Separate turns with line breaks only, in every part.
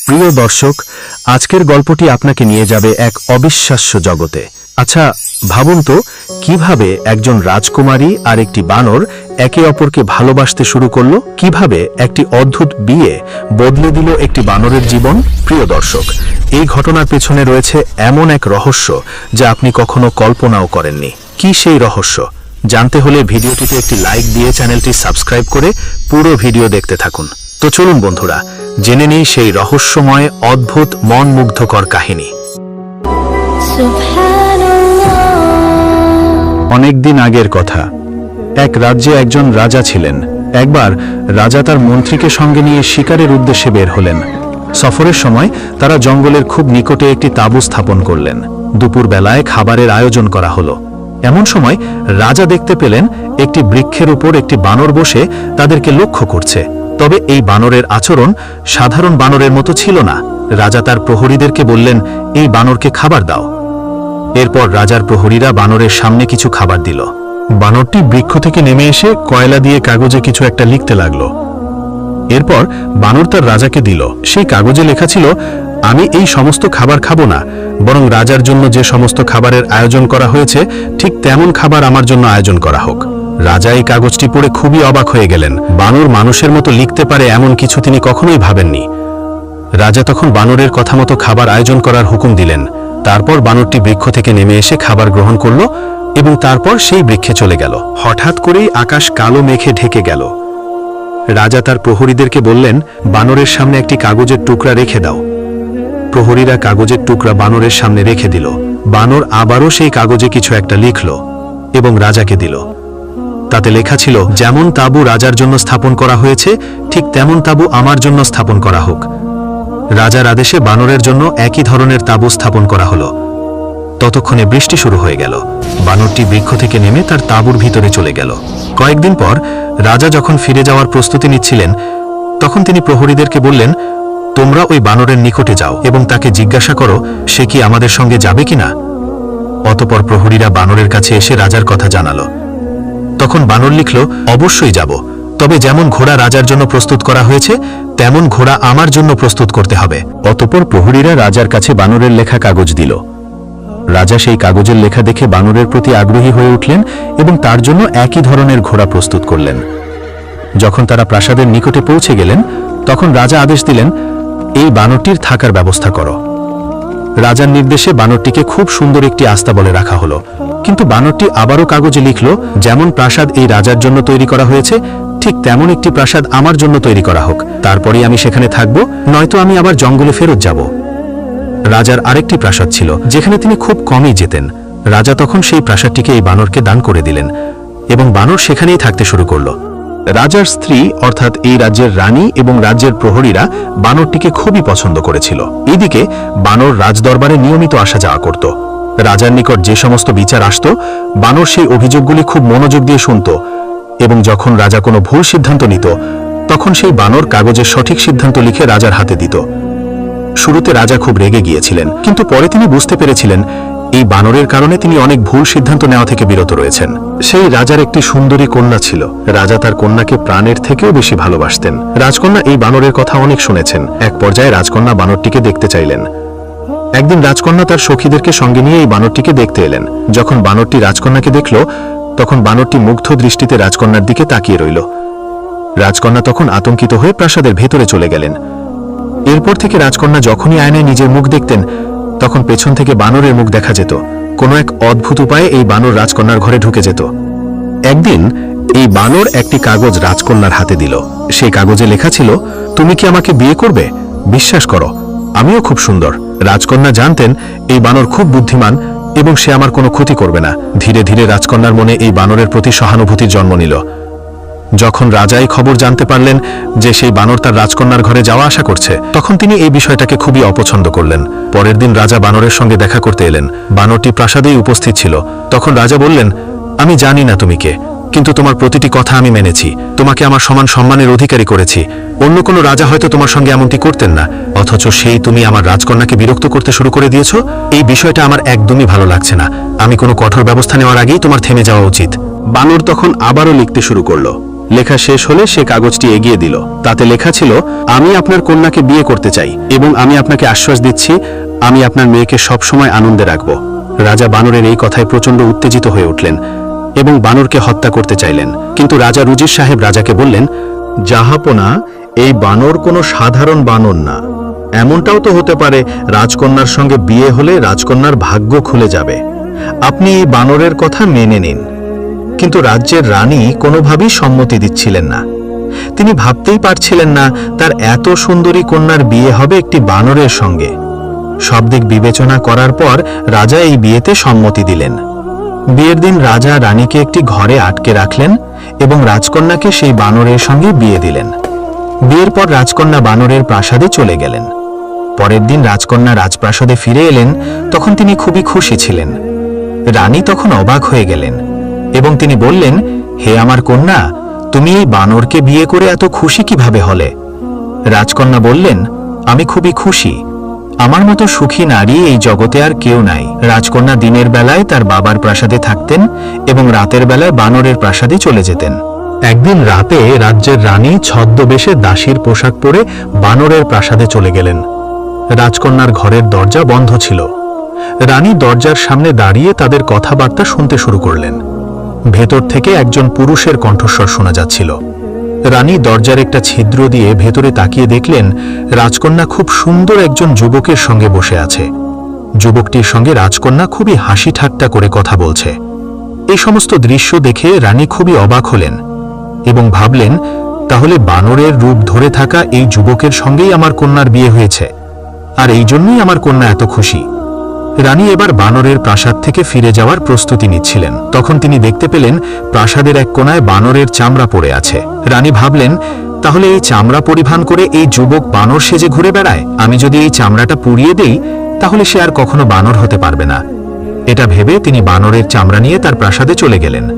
প্রিয় দর্শক, আজকের গল্পটি আপনাকে নিয়ে যাবে এক অবিশ্বাস্য জগতে। আচ্ছা ভাবুন তো, কীভাবে একজন রাজকুমারী আর একটি বানর একে অপরকে ভালোবাসতে শুরু করল? কীভাবে একটি অদ্ভুত বিয়ে বদলে দিল একটি বানরের জীবন? প্রিয় দর্শক, এই ঘটনার পেছনে রয়েছে এমন এক রহস্য যা আপনি কখনো কল্পনাও করেননি। কি সেই রহস্য? জানতে হলে ভিডিওটিতে একটি লাইক দিয়ে চ্যানেলটি সাবস্ক্রাইব করে পুরো ভিডিও দেখতে থাকুন। তো চলুন বন্ধুরা জেনে নেই সেই রহস্যময় অদ্ভুত মন মুগ্ধকর কাহিনী অনেকদিন আগের কথা। এক রাজ্যে একজন রাজা ছিলেন। একবার রাজা তার মন্ত্রীকে সঙ্গে নিয়ে শিকারের উদ্দেশ্যে বের হলেন। সফরের সময় তারা জঙ্গলের খুব নিকটে একটি তাঁবু স্থাপন করলেন। দুপুর বেলায় খাবারের আয়োজন করা হলো। এমন সময় রাজা দেখতে পেলেন একটি বৃক্ষের উপর একটি বানর বসে তাদেরকে লক্ষ্য করছে। তবে এই বানরের আচরণ সাধারণ বানরের মতো ছিল না। রাজা তার প্রহরীদেরকে বললেন, এই বানরকে খাবার দাও। এরপর রাজার প্রহরীরা বানরের সামনে কিছু খাবার দিল। বানরটি বৃক্ষ থেকে নেমে এসে কয়লা দিয়ে কাগজে কিছু একটা লিখতে লাগল। এরপর বানর তার রাজাকে দিল। সেই কাগজে লেখা ছিল, আমি এই সমস্ত খাবার খাব না, বরং রাজার জন্য যে সমস্ত খাবারের আয়োজন করা হয়েছে, ঠিক তেমন খাবার আমার জন্য আয়োজন করা হোক। রাজা এই কাগজটি পড়ে খুবই অবাক হয়ে গেলেন। বানর মানুষের মতো লিখতে পারে এমন কিছু তিনি কখনোই ভাবেননি। রাজা তখন বানরের কথা মতো খাবার আয়োজন করার হুকুম দিলেন। তারপর বানরটি বৃক্ষ থেকে নেমে এসে খাবার গ্রহণ করল এবং তারপর সেই বৃক্ষে চলে গেল। হঠাৎ করেই আকাশ কালো মেঘে ঢেকে গেল। রাজা তার প্রহরীদেরকে বললেন, বানরের সামনে একটি কাগজের টুকরা রেখে দাও। প্রহরীরা কাগজের টুকরা বানরের সামনে রেখে দিল। বানর আবারও সেই কাগজে কিছু একটা লিখল এবং রাজাকে দিল। তাতে লেখা ছিল, যেমন তাবু রাজার জন্য স্থাপন করা হয়েছে, ঠিক তেমন তাবু আমার জন্য স্থাপন করা হোক। রাজার আদেশে বানরের জন্য একই ধরনের তাঁবু স্থাপন করা হলো। ততক্ষণে বৃষ্টি শুরু হয়ে গেল। বানরটি বৃক্ষ থেকে নেমে তার তাঁবুর ভিতরে চলে গেল। কয়েকদিন পর রাজা যখন ফিরে যাওয়ার প্রস্তুতি নিচ্ছিলেন, তখন তিনি প্রহরীদেরকে বললেন, তোমরা ওই বানরের নিকটে যাও এবং তাকে জিজ্ঞাসা করো, সে কি আমাদের সঙ্গে যাবে কিনা? অতপর প্রহরীরা বানরের কাছে এসে রাজার কথা জানালো। তখন বানর লিখল, অবশ্যই যাব। তবে যেমন ঘোড়া রাজার জন্য প্রস্তুত করা হয়েছে, তেমন ঘোড়া আমার জন্য প্রস্তুত করতে হবে। অতপর প্রহরীরা রাজার কাছে বানরের লেখা কাগজ দিল। রাজা সেই কাগজের লেখা দেখে বানরের প্রতি আগ্রহী হয়ে উঠলেন এবং তার জন্য একই ধরনের ঘোড়া প্রস্তুত করলেন। যখন তারা প্রাসাদের নিকটে পৌঁছে গেলেন, তখন রাজা আদেশ দিলেন, এই বানরটির থাকার ব্যবস্থা করো। রাজার নির্দেশে বানরটিকে খুব সুন্দর একটি আস্তাবলে রাখা হলো। কিন্তু বানরটি আবারও কাগজে লিখল, যেমন প্রাসাদ এই রাজার জন্য তৈরি করা হয়েছে, ঠিক তেমন একটি প্রাসাদ আমার জন্য তৈরি করা হোক। তারপরেই আমি সেখানে থাকব, নয়তো আমি আবার জঙ্গলে ফেরত যাব। রাজার আরেকটি প্রাসাদ ছিল, যেখানে তিনি খুব কমই যেতেন। রাজা তখন সেই প্রাসাদটিকে এই বানরকে দান করে দিলেন এবং বানর সেখানেই থাকতে শুরু করল। রাজার স্ত্রী, অর্থাৎ এই রাজ্যের রানী এবং রাজ্যের প্রহরীরা বানরটিকে খুবই পছন্দ করেছিল। এদিকে বানর রাজদরবারে নিয়মিত আসা যাওয়া করত। রাজার নিকট যে সমস্ত বিচার আসত, বানর সেই অভিযোগগুলি খুব মনোযোগ দিয়ে শুনত এবং যখন রাজা কোনো ভুল সিদ্ধান্ত নিত, তখন সেই বানর কাগজের সঠিক সিদ্ধান্ত লিখে রাজার হাতে দিত। শুরুতে রাজা খুব রেগে গিয়েছিলেন, কিন্তু পরে তিনি বুঝতে পেরেছিলেন, এই বানরের কারণে তিনি অনেক ভুল সিদ্ধান্ত নেওয়া থেকে বিরত রয়েছেন। সেই রাজার একটি সুন্দরী কন্যা ছিল। রাজা তার কন্যাকে প্রাণের থেকেও বেশি ভালোবাসতেন। রাজকন্যা এই বানরের কথা অনেক শুনেছেন। এক পর্যায়ে রাজকন্যা বানরটিকে দেখতে চাইলেন। একদিন রাজকন্যা তার সখীদেরকে সঙ্গে নিয়ে এই বানরটিকে দেখতে এলেন। যখন বানরটি রাজকন্যাকে দেখল, তখন বানরটি মুগ্ধ দৃষ্টিতে রাজকন্যার দিকে তাকিয়ে রইল। রাজকন্যা তখন আতঙ্কিত হয়ে প্রাসাদের ভেতরে চলে গেলেন। এরপর থেকে রাজকন্যা যখনই আয়নায় নিজের মুখ দেখতেন, তখন পেছন থেকে বানরের মুখ দেখা যেত। কোনো এক অদ্ভুত উপায়ে এই বানর রাজকন্যার ঘরে ঢুকে যেত। একদিন এই বানর একটি কাগজ রাজকন্যার হাতে দিল। সেই কাগজে লেখা ছিল, তুমি কি আমাকে বিয়ে করবে? বিশ্বাস করো, আমিও খুব সুন্দর। রাজকন্যা জানতেন, এই বানর খুব বুদ্ধিমান এবং সে আমার কোনো ক্ষতি করবে না। ধীরে ধীরে রাজকন্যার মনে এই বানরের প্রতি সহানুভূতির জন্ম নিল। যখন রাজা এই খবর জানতে পারলেন যে সেই বানর তার রাজকন্যার ঘরে যাওয়া আসা করছে, তখন তিনি এই বিষয়টাকে খুবই অপছন্দ করলেন। পরের দিন রাজা বানরের সঙ্গে দেখা করতে এলেন। বানরটি প্রাসাদেই উপস্থিত ছিল। তখন রাজা বললেন, আমি জানি না তুমি কে। কিন্তু তোমার প্রতিটি কথা আমি মেনেছি। তোমাকে আমার সমান সম্মানের অধিকারী করেছি। অন্য কোনো রাজা হয়তো তোমার সঙ্গে এমনটি করতেন না। অথচ সেই তুমি আমার রাজকন্যাকে বিরক্ত করতে শুরু করে দিয়েছ। এই বিষয়টা আমার একদমই ভালো লাগছে না। আমি কোনো কঠোর ব্যবস্থা নেওয়ার আগেই তোমার থেমে যাওয়া উচিত। বানর তখন আবারও লিখতে শুরু করল। লেখা শেষ হলে সে কাগজটি এগিয়ে দিল। তাতে লেখা ছিল, আমি আপনার কন্যাকে বিয়ে করতে চাই এবং আমি আপনাকে আশ্বাস দিচ্ছি, আমি আপনার মেয়েকে সবসময় আনন্দে রাখব। রাজা বানরের এই কথায় প্রচণ্ড উত্তেজিত হয়ে উঠলেন। এবং বানরকে হত্যা করতে চাইলেন। কিন্তু রাজা রুজির সাহেব রাজাকে বললেন, জাহাপনা, এই বানর কোনো সাধারণ বানর না। এমনটাও তো হতে পারে, রাজকন্যার সঙ্গে বিয়ে হলে রাজকন্যার ভাগ্য খুলে যাবে। আপনি এই বানরের কথা মেনে নিন। কিন্তু রাজ্যের রানী কোনোভাবেই সম্মতি দিচ্ছিলেন না। তিনি ভাবতেই পারছিলেন না, তার এত সুন্দরী কন্যার বিয়ে হবে একটি বানরের সঙ্গে। সব দিক বিবেচনা করার পর রাজা এই বিয়েতে সম্মতি দিলেন। বিয়ের দিন রাজা রানীকে একটি ঘরে আটকে রাখলেন এবং রাজকন্যাকে সেই বানরের সঙ্গে বিয়ে দিলেন। বিয়ের পর রাজকন্যা বানরের প্রাসাদে চলে গেলেন। পরের দিন রাজকন্যা রাজপ্রাসাদে ফিরে এলেন, তখন তিনি খুবই খুশি ছিলেন। রানী তখন অবাক হয়ে গেলেন এবং তিনি বললেন, হে আমার কন্যা, তুমি এই বানরকে বিয়ে করে এত খুশি কীভাবে হলে? রাজকন্যা বললেন, আমি খুবই খুশি। আমার মতো সুখী নারী এই জগতে আর কেউ নাই। রাজকন্যা দিনের বেলায় তার বাবার প্রাসাদে থাকতেন এবং রাতের বেলায় বানরের প্রাসাদে চলে যেতেন। একদিন রাতে রাজ্যের রানী ছদ্মবেশে দাসীর পোশাক পরে বানরের প্রাসাদে চলে গেলেন। রাজকন্যার ঘরের দরজা বন্ধ ছিল। রানী দরজার সামনে দাঁড়িয়ে তাদের কথাবার্তা শুনতে শুরু করলেন। ভেতর থেকে একজন পুরুষের কণ্ঠস্বর শোনা যাচ্ছিল। রানী দরজার একটা ছিদ্র দিয়ে ভেতরে তাকিয়ে দেখলেন, রাজকন্যা খুব সুন্দর একজন যুবকের সঙ্গে বসে আছে। যুবকটির সঙ্গে রাজকন্যা খুবই হাসি ঠাট্টা করে কথা বলছে। এই সমস্ত দৃশ্য দেখে রানী খুবই অবাক হলেন এবং ভাবলেন, তাহলে বানরের রূপ ধরে থাকা এই যুবকের সঙ্গেই আমার কন্যার বিয়ে হয়েছে। আর এই জন্যই আমার কন্যা এত খুশি। রানী এবার বানরের প্রাসাদ থেকে ফিরে যাওয়ার প্রস্তুতি নিচ্ছিলেন। তখন তিনি দেখতে পেলেন প্রাসাদের এক কোনায় বানরের চামড়া পড়ে আছে। রানী ভাবলেন, তাহলে এই চামড়া পরিধান করে এই যুবক বানর সেজে ঘুরে বেড়ায়। আমি যদি এই চামড়াটা পুড়িয়ে দেই, তাহলে সে আর কখনো বানর হতে পারবে না। এটা ভেবে তিনি বানরের চামড়া নিয়ে তার প্রাসাদে চলে গেলেন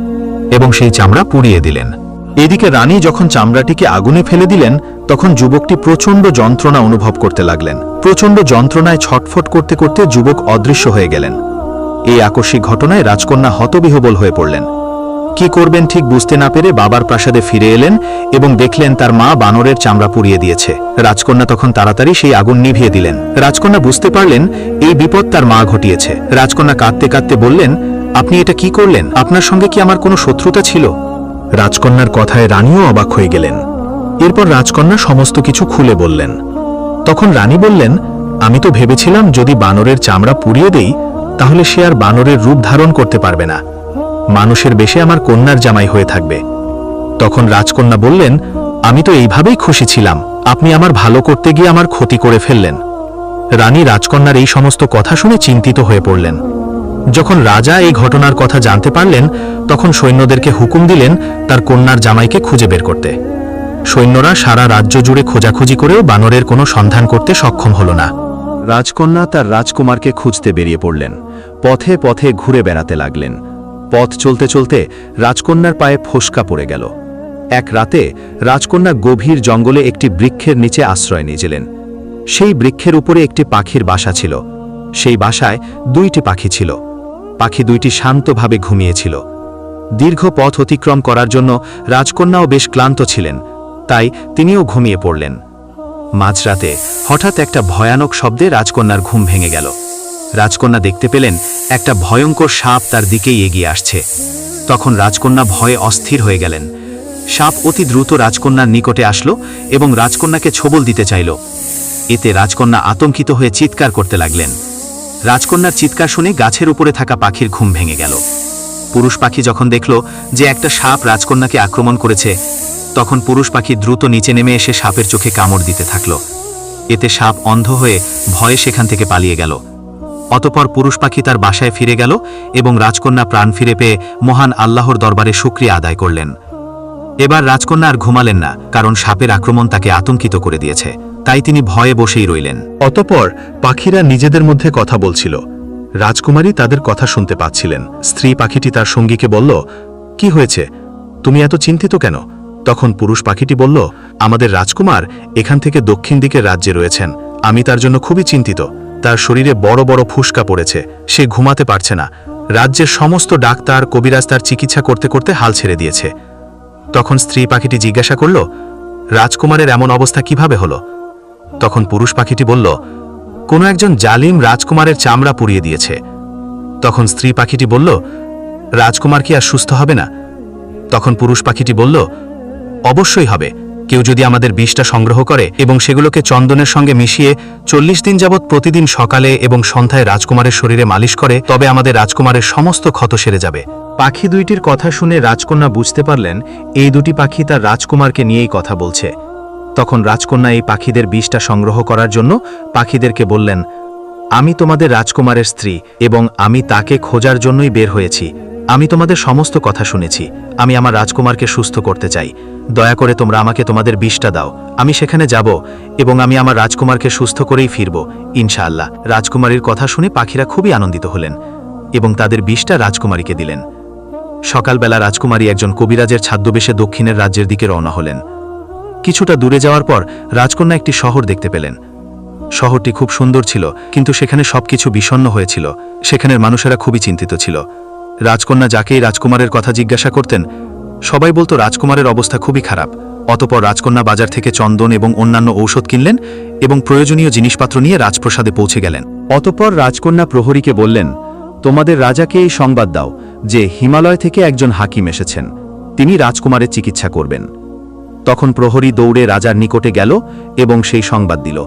এবং সেই চামড়া পুড়িয়ে দিলেন। এদিকে রানী যখন চামড়াটিকে আগুনে ফেলে দিলেন, তখন যুবকটি প্রচণ্ড যন্ত্রণা অনুভব করতে লাগলেন। প্রচণ্ড যন্ত্রণায় ছটফট করতে করতে যুবক অদৃশ্য হয়ে গেলেন। এই আকস্মিক ঘটনায় রাজকন্যা হতবিহবল হয়ে পড়লেন। কি করবেন ঠিক বুঝতে না পেরে বাবার প্রাসাদে ফিরে এলেন এবং দেখলেন তার মা বানরের চামড়া পুড়িয়ে দিয়েছে। রাজকন্যা তখন তাড়াতাড়ি সেই আগুন নিভিয়ে দিলেন। রাজকন্যা বুঝতে পারলেন এই বিপদ তার মা ঘটিয়েছে। রাজকন্যা কাঁদতে কাঁদতে বললেন, আপনি এটা কি করলেন? আপনার সঙ্গে কি আমার কোনো শত্রুতা ছিল? রাজকন্যার কথায় রানীও অবাক হয়ে গেলেন। এরপর রাজকন্যা সমস্ত কিছু খুলে বললেন। তখন রানী বললেন, আমি তো ভেবেছিলাম যদি বানরের চামড়া পুড়িয়ে দেই, তাহলে সে আর বানরের রূপ ধারণ করতে পারবে না। মানুষের বেশে আমার কন্যার জামাই হয়ে থাকবে। তখন রাজকন্যা বললেন, আমি তো এইভাবেই খুশি ছিলাম। আপনি আমার ভালো করতে গিয়ে আমার ক্ষতি করে ফেললেন। রানী রাজকন্যার এই সমস্ত কথা শুনে চিন্তিত হয়ে পড়লেন। যখন রাজা এই ঘটনার কথা জানতে পারলেন, তখন সৈন্যদেরকে হুকুম দিলেন তার কন্যার জামাইকে খুঁজে বের করতে। সৈন্যরা সারা রাজ্য জুড়ে খোঁজাখুঁজি করেও বানরের কোনো সন্ধান করতে সক্ষম হল না। রাজকন্যা তার রাজকুমারকে খুঁজতে বেরিয়ে পড়লেন। পথে পথে ঘুরে বেড়াতে লাগলেন। পথ চলতে চলতে রাজকন্যার পায়ে ফোসকা পড়ে গেল। এক রাতে রাজকন্যা গভীর জঙ্গলে একটি বৃক্ষের নিচে আশ্রয় নিয়েছিলেন। সেই বৃক্ষের উপরে একটি পাখির বাসা ছিল। সেই বাসায় দুইটি পাখি ছিল। পাখি দুইটি শান্তভাবে ঘুমিয়েছিল। দীর্ঘ পথ অতিক্রম করার জন্য রাজকন্যাও বেশ ক্লান্ত ছিলেন, তাই তিনিও ঘুমিয়ে পড়লেন। মাঝরাতে হঠাৎ একটা ভয়ানক শব্দে রাজকন্যার ঘুম ভেঙে গেল। রাজকন্যা দেখতে পেলেন একটা ভয়ঙ্কর সাপ তার দিকেই এগিয়ে আসছে। তখন রাজকন্যা ভয়ে অস্থির হয়ে গেলেন। সাপ অতি দ্রুত রাজকন্যার নিকটে আসলো এবং রাজকন্যাকে ছবল দিতে চাইল। এতে রাজকন্যা আতঙ্কিত হয়ে চিৎকার করতে লাগলেন। রাজকন্যার চিৎকার শুনে গাছের উপরে থাকা পাখির ঘুম ভেঙে গেল। পুরুষ পাখি যখন দেখল যে একটা সাপ রাজকন্যাকে আক্রমণ করেছে, তখন পুরুষ পাখি দ্রুত নিচে নেমে এসে সাপের চোখে কামড় দিতে থাকল। এতে সাপ অন্ধ হয়ে ভয়ে সেখান থেকে পালিয়ে গেল। অতপর পুরুষ পাখি তার বাসায় ফিরে গেল এবং রাজকন্যা প্রাণ ফিরে পেয়ে মহান আল্লাহর দরবারে শুক্রিয়া আদায় করলেন। এবার রাজকন্যা আর ঘুমালেন না, কারণ সাপের আক্রমণ তাকে আতঙ্কিত করে দিয়েছে। তাই তিনি ভয়ে বসেই রইলেন। অতপর পাখিরা নিজেদের মধ্যে কথা বলছিল। রাজকুমারী তাদের কথা শুনতে পাচ্ছিলেন। স্ত্রী পাখিটি তার সঙ্গীকে বলল, কি হয়েছে? তুমি এত চিন্তিত কেন? তখন পুরুষ পাখিটি বলল, আমাদের রাজকুমার এখান থেকে দক্ষিণ দিকের রাজ্যে রয়েছেন। আমি তার জন্য খুবই চিন্তিত। তার শরীরে বড় বড় ফুসকা পড়েছে। সে ঘুমাতে পারছে না। রাজ্যের সমস্ত ডাক্তার, কবিরাজ তার চিকিৎসা করতে করতে হাল ছেড়ে দিয়েছে। তখন স্ত্রী পাখিটি জিজ্ঞাসা করল, রাজকুমারের এমন অবস্থা কীভাবে হলো? তখন পুরুষ পাখিটি বলল, কোনো একজন জালিম রাজকুমারের চামড়া পুড়িয়ে দিয়েছে। তখন স্ত্রী পাখিটি বলল, রাজকুমার কি আর সুস্থ হবে না? তখন পুরুষ পাখিটি বলল, অবশ্যই হবে। কেউ যদি আমাদের বিষটা সংগ্রহ করে এবং সেগুলোকে চন্দনের সঙ্গে মিশিয়ে চল্লিশ দিন যাবৎ প্রতিদিন সকালে এবং সন্ধ্যায় রাজকুমারের শরীরে মালিশ করে, তবে আমাদের রাজকুমারের সমস্ত ক্ষত সেরে যাবে। পাখি দুইটির কথা শুনে রাজকন্যা বুঝতে পারলেন, এই দুটি পাখি তার রাজকুমারকে নিয়েই কথা বলছে। তখন রাজকন্যা এই পাখিদের বিষটা সংগ্রহ করার জন্য পাখিদেরকে বললেন, আমি তোমাদের রাজকুমারের স্ত্রী এবং আমি তাকে খোঁজার জন্যই বের হয়েছি। আমি তোমাদের সমস্ত কথা শুনেছি। আমি আমার রাজকুমারকে সুস্থ করতে চাই। দয়া করে তোমরা আমাকে তোমাদের বিষটা দাও। আমি সেখানে যাব এবং আমি আমার রাজকুমারকে সুস্থ করেই ফিরব, ইনশাআল্লাহ। রাজকুমারীর কথা শুনে পাখিরা খুবই আনন্দিত হলেন এবং তাদের বিষটা রাজকুমারীকে দিলেন। সকালবেলা রাজকুমারী একজন কবিরাজের ছাদ্যবেশে দক্ষিণের রাজ্যের দিকে রওনা হলেন। কিছুটা দূরে যাওয়ার পর রাজকন্যা একটি শহর দেখতে পেলেন। শহরটি খুব সুন্দর ছিল, কিন্তু সেখানে সবকিছু বিষণ্ণ হয়েছিল। সেখানের মানুষেরা খুবই চিন্তিত ছিল। রাজকন্যা যাকেই রাজকুমারের কথা জিজ্ঞাসা করতেন, সবাই বলতো রাজকুমারের অবস্থা খুবই খারাপ। অতপর রাজকন্যা বাজার থেকে চন্দন এবং অন্যান্য ঔষধ কিনলেন এবং প্রয়োজনীয় জিনিসপত্র নিয়ে রাজপ্রসাদে পৌঁছে গেলেন। অতপর রাজকন্যা প্রহরীকে বললেন, তোমাদের রাজাকে এই সংবাদ দাও যে হিমালয় থেকে একজন হাকিম এসেছেন। তিনি রাজকুমারের চিকিৎসা করবেন। তখন প্রহরী দৌড়ে রাজার নিকটে গেল এবং সেই সংবাদ দিল।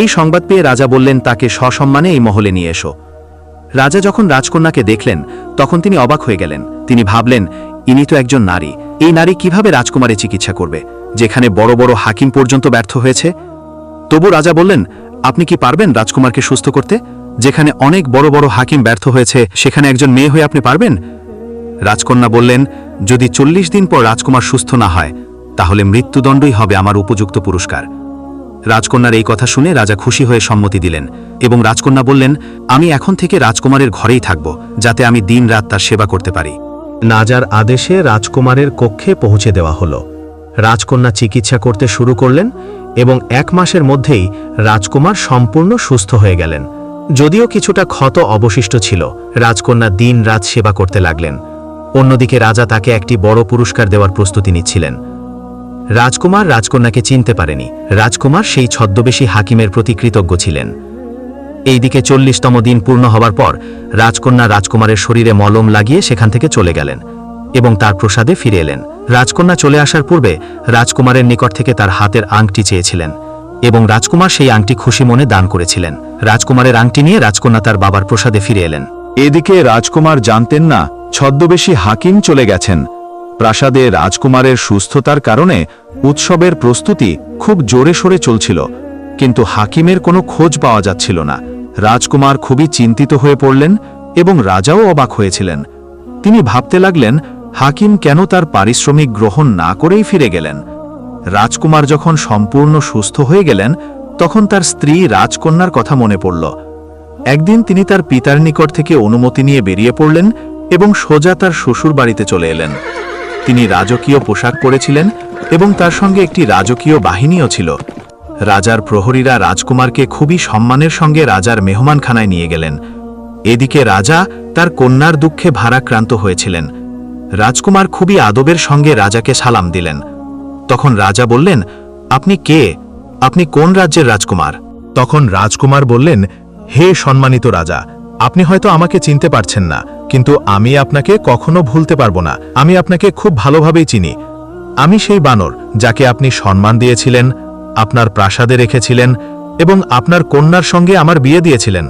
এই সংবাদ পেয়ে রাজা বললেন, তাকে সসম্মানে এই মহলে নিয়ে এসো। রাজা যখন রাজকন্যাকে দেখলেন, তখন তিনি অবাক হয়ে গেলেন। তিনি ভাবলেন, ইনি তো একজন নারী। এই নারী কীভাবে রাজকুমারের চিকিৎসা করবে, যেখানে বড় বড় হাকিম পর্যন্ত ব্যর্থ হয়েছে? তবু রাজা বললেন, আপনি কি পারবেন রাজকুমারকে সুস্থ করতে? যেখানে অনেক বড় বড় হাকিম ব্যর্থ হয়েছে, সেখানে একজন মেয়ে হয়ে আপনি পারবেন? রাজকন্যা বললেন, যদি চল্লিশ দিন পর রাজকুমার সুস্থ না হয় তাহলে মৃত্যুদণ্ডই হবে আমার উপযুক্ত পুরস্কার। রাজকন্যার এই কথা শুনে রাজা খুশি হয়ে সম্মতি দিলেন এবং রাজকন্যা বললেন, আমি এখন থেকে রাজকুমারের ঘরেই থাকব, যাতে আমি দিন রাত তার সেবা করতে পারি। নাজার আদেশে রাজকুমারের কক্ষে পৌঁছে দেওয়া হল। রাজকন্যা চিকিৎসা করতে শুরু করলেন এবং এক মাসের মধ্যেই রাজকুমার সম্পূর্ণ সুস্থ হয়ে গেলেন। যদিও কিছুটা ক্ষত অবশিষ্ট ছিল, রাজকন্যা দিন রাত সেবা করতে লাগলেন। অন্যদিকে রাজা তাকে একটি বড় পুরস্কার দেওয়ার প্রস্তুতি নিচ্ছিলেন। রাজকুমার রাজকন্যাকে চিনতে পারেনি। রাজকুমার সেই ছদ্মবেশী হাকিমের প্রতি কৃতজ্ঞ ছিলেন। এইদিকে চল্লিশতম দিন পূর্ণ হবার পর রাজকন্যা রাজকুমারের শরীরে মলম লাগিয়ে সেখান থেকে চলে গেলেন এবং তার প্রসাদে ফিরে এলেন। রাজকন্যা চলে আসার পূর্বে রাজকুমারের নিকট থেকে তার হাতের আংটি চেয়েছিলেন এবং রাজকুমার সেই আংটি খুশি মনে দান করেছিলেন। রাজকুমারের আংটি নিয়ে রাজকন্যা তার বাবার প্রসাদে ফিরে এলেন।
এদিকে রাজকুমার জানতেন না, ছদ্মবেশী হাকিম চলে গেছেন। প্রাসাদে রাজকুমারের সুস্থতার কারণে উৎসবের প্রস্তুতি খুব জোরে সোরে চলছিল, কিন্তু হাকিমের কোনো খোঁজ পাওয়া যাচ্ছিল না। রাজকুমার খুবই চিন্তিত হয়ে পড়লেন এবং রাজাও অবাক হয়েছিলেন। তিনি ভাবতে লাগলেন, হাকিম কেন তার পারিশ্রমিক গ্রহণ না করেই ফিরে গেলেন? রাজকুমার যখন সম্পূর্ণ সুস্থ হয়ে গেলেন, তখন তার স্ত্রী রাজকন্যার কথা মনে পড়ল। একদিন তিনি তার পিতার নিকট থেকে অনুমতি নিয়ে বেরিয়ে পড়লেন এবং সোজা তার শ্বশুর বাড়িতে চলে এলেন। তিনি রাজকীয় পোশাক পরেছিলেন এবং তার সঙ্গে একটি রাজকীয় বাহিনীও ছিল। রাজার প্রহরীরা রাজকুমারকে খুবই সম্মানের সঙ্গে রাজার মেহমানখানায় নিয়ে গেলেন। এদিকে রাজা তার কন্যার দুঃখে ভারাক্রান্ত হয়েছিলেন। রাজকুমার খুবই আদবের সঙ্গে রাজাকে সালাম দিলেন। তখন রাজা বললেন, আপনি কে? আপনি কোন রাজ্যের রাজকুমার? তখন রাজকুমার বললেন, হে সম্মানিত রাজা আপনি হয়তো আমাকে চিনতে পারছেন না, কিন্তু আমি আপনাকে কখনো ভুলতে পারব না। আমি আপনাকে খুব ভালোভাবেই চিনি। আমি সেই বানর যাকে আপনি সম্মান দিয়েছিলেন, আপনার প্রাসাদে রেখেছিলেন এবং আপনার কন্যার সঙ্গে আমার বিয়ে দিয়েছিলেন।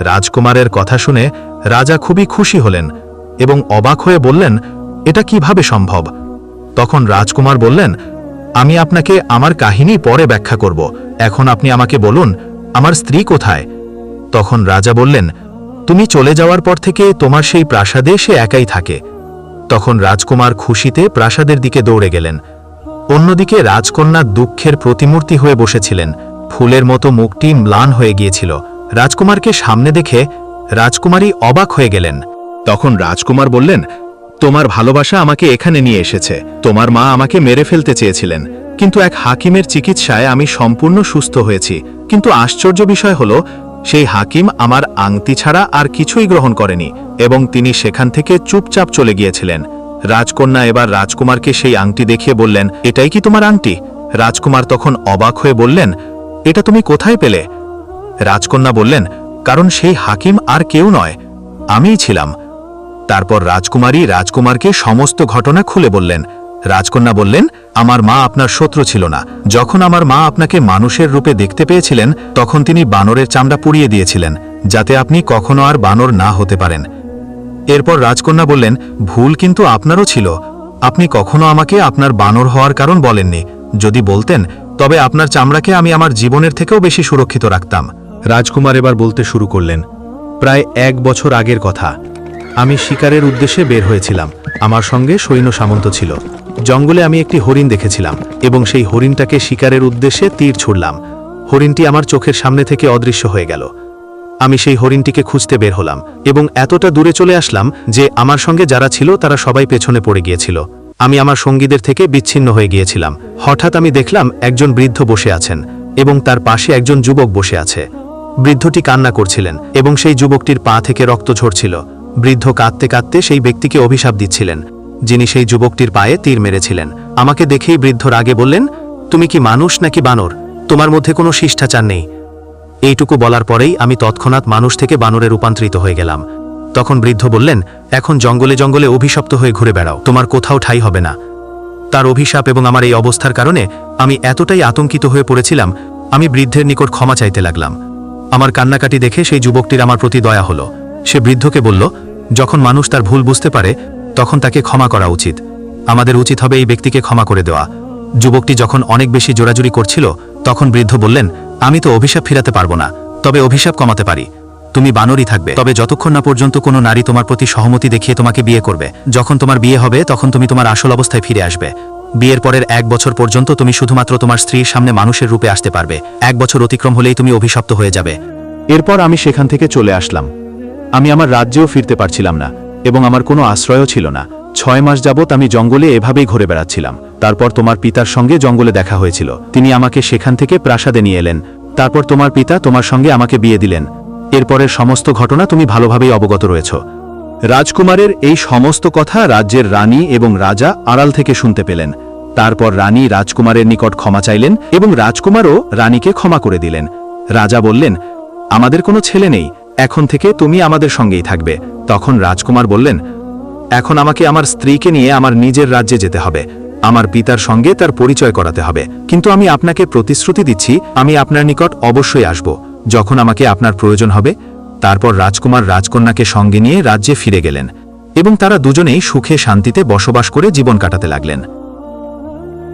রাজকুমারের কথা শুনে রাজা খুবই খুশি হলেন এবং অবাক হয়ে বললেন, এটা কীভাবে সম্ভব? তখন রাজকুমার বললেন, আমি আপনাকে আমার কাহিনী পরে ব্যাখ্যা করব। এখন আপনি আমাকে বলুন, আমার স্ত্রী কোথায়? তখন রাজা বললেন তুমি চলে যাওয়ার পর থেকে তোমার সেই প্রাসাদে সে একাই থাকে। তখন রাজকুমার খুশিতে প্রাসাদের দিকে দৌড়ে গেলেন। অন্যদিকে রাজকন্যা দুঃখের প্রতিমূর্তি হয়ে বসেছিলেন। ফুলের মতো মুখটি ম্লান হয়ে গিয়েছিল। রাজকুমারকে সামনে দেখে রাজকুমারী অবাক হয়ে গেলেন। তখন রাজকুমার বললেন, তোমার ভালোবাসা আমাকে এখানে নিয়ে এসেছে। তোমার মা আমাকে মেরে ফেলতে চেয়েছিলেন। কিন্তু এক হাকিমের চিকিৎসায় আমি সম্পূর্ণ সুস্থ হয়েছি। কিন্তু আশ্চর্য বিষয় হল সেই হাকিম আমার আংটি ছাড়া আর কিছুই গ্রহণ করেনি এবং তিনি সেখান থেকে চুপচাপ চলে গিয়েছিলেন।
রাজকন্যা এবার রাজকুমারকে সেই আংটি দেখিয়ে বললেন, এটাই কি তোমার আংটি? রাজকুমার তখন অবাক হয়ে বললেন, এটা তুমি কোথায় পেলে? রাজকন্যা বললেন, কারণ সেই হাকিম আর কেউ নয়, আমিই ছিলাম। তারপর রাজকুমারী রাজকুমারকে সমস্ত ঘটনা খুলে বললেন রাজকন্যা বললেন, আমার মা আপনার শত্রু ছিল না। যখন আমার মা আপনাকে মানুষের রূপে দেখতে পেয়েছিলেন, তখন তিনি বানরের চামড়া পুড়িয়ে দিয়েছিলেন, যাতে আপনি কখনো আর বানর না হতে পারেন। এরপর রাজকন্যা বললেন, ভুল কিন্তু আপনারও ছিল। আপনি কখনো আমাকে আপনার বানর হওয়ার কারণ বলেননি। যদি বলতেন, তবে আপনার চামড়াকে আমি আমার জীবনের থেকেও বেশি সুরক্ষিত রাখতাম। রাজকুমার এবার বলতে শুরু করলেন, প্রায় এক বছর আগের কথা। আমি শিকারের উদ্দেশ্যে বের হয়েছিলাম। আমার সঙ্গে সৈন্য সামন্ত ছিল। জঙ্গলে আমি একটি হরিণ দেখেছিলাম এবং সেই হরিণটাকে শিকারের উদ্দেশ্যে তীর ছুড়লাম। হরিণটি আমার চোখের সামনে থেকে অদৃশ্য হয়ে গেল। আমি সেই হরিণটিকে খুঁজতে বের হলাম এবং এতটা দূরে চলে আসলাম যে আমার সঙ্গে যারা ছিল তারা সবাই পেছনে পড়ে গিয়েছিল। আমি আমার সঙ্গীদের থেকে বিচ্ছিন্ন হয়ে গিয়েছিলাম। হঠাৎ আমি দেখলাম একজন বৃদ্ধ বসে আছেন এবং তার পাশে একজন যুবক বসে আছে। বৃদ্ধটি কান্না করছিলেন এবং সেই যুবকটির পা থেকে রক্ত ঝরছিল। বৃদ্ধ কাঁদতে কাঁদতে সেই ব্যক্তিকে অভিশাপ দিচ্ছিলেন, যিনি সেই যুবকটির পায়ে তীর মেরেছিলেন। আমাকে দেখেই বৃদ্ধ রাগে বললেন, তুমি কি মানুষ নাকি বানর? তোমার মধ্যে কোনো শিষ্টাচার নেই। এইটুকু বলার পরেই আমি তৎক্ষণাৎ মানুষ থেকে বানরে রূপান্তরিত হয়ে গেলাম। তখন বৃদ্ধ বললেন, এখন জঙ্গলে জঙ্গলে অভিশপ্ত হয়ে ঘুরে বেড়াও, তোমার কোথাও ঠাই হবে না। তার অভিশাপ এবং আমার এই অবস্থার কারণে আমি এতটাই আতঙ্কিত হয়ে পড়েছিলাম, আমি বৃদ্ধের নিকট ক্ষমা চাইতে লাগলাম। আমার কান্নাকাটি দেখে সেই যুবকটির আমার প্রতি দয়া হলো। সে বৃদ্ধকে বলল, যখন মানুষ তার ভুল বুঝতে পারে, তখন তাকে ক্ষমা করা উচিত। আমাদের উচিত হবে এই ব্যক্তিকে ক্ষমা করে দেওয়া। যুবকটি যখন অনেক বেশি জোরাজুরি করছিল, তখন বৃদ্ধ বললেন, আমি তো অভিশাপ ফিরাতে পারব না, তবে অভিশাপ কমাতে পারি। তুমি বানরই থাকবে। তবে যতক্ষণ না পর্যন্ত কোনো নারী তোমার প্রতি সহমতি দেখিয়ে তোমাকে বিয়ে করবে, যখন তোমার বিয়ে হবে, তখন তুমি তোমার আসল অবস্থায় ফিরে আসবে। বিয়ের পরের এক বছর পর্যন্ত তুমি শুধুমাত্র তোমার স্ত্রীর সামনে মানুষের রূপে আসতে পারবে। এক বছর অতিক্রম হলেই তুমি অভিশপ্ত হয়ে যাবে। এরপর আমি সেখান থেকে চলে আসলাম। আমি আমার রাজ্যেও ফিরতে পারছিলাম না, এবং আমার কোনো আশ্রয়ও ছিল না। ছয় মাস যাবত আমি জঙ্গলে এভাবেই ঘুরে বেড়াচ্ছিলাম। তারপর তোমার পিতার সঙ্গে জঙ্গলে দেখা হয়েছিল। তিনি আমাকে সেখান থেকে প্রাসাদে নিয়ে এলেন। তারপর তোমার পিতা তোমার সঙ্গে আমাকে বিয়ে দিলেন। এরপরের সমস্ত ঘটনা তুমি ভালোভাবেই অবগত রয়েছ। রাজকুমারের এই সমস্ত কথা রাজ্যের রানী এবং রাজা আড়াল থেকে শুনতে পেলেন। তারপর রানী রাজকুমারের নিকট ক্ষমা চাইলেন এবং রাজকুমারও রানীকে ক্ষমা করে দিলেন। রাজা বললেন, আমাদের কোনো ছেলে নেই। এখন থেকে তুমি আমাদের সঙ্গেই থাকবে। তখন রাজকুমার বললেন, এখন আমাকে আমার স্ত্রীকে নিয়ে আমার নিজের রাজ্যে যেতে হবে। আমার পিতার সঙ্গে তার পরিচয় করাতে হবে। কিন্তু আমি আপনাকে প্রতিশ্রুতি দিচ্ছি, আমি আপনার নিকট অবশ্যই আসব। যখন আমাকে আপনার প্রয়োজন হবে, তারপর রাজকুমার রাজকন্যাকে সঙ্গে নিয়ে রাজ্যে ফিরে গেলেন এবং তারা দুজনেই সুখে শান্তিতে বসবাস করে জীবন কাটাতে লাগলেন।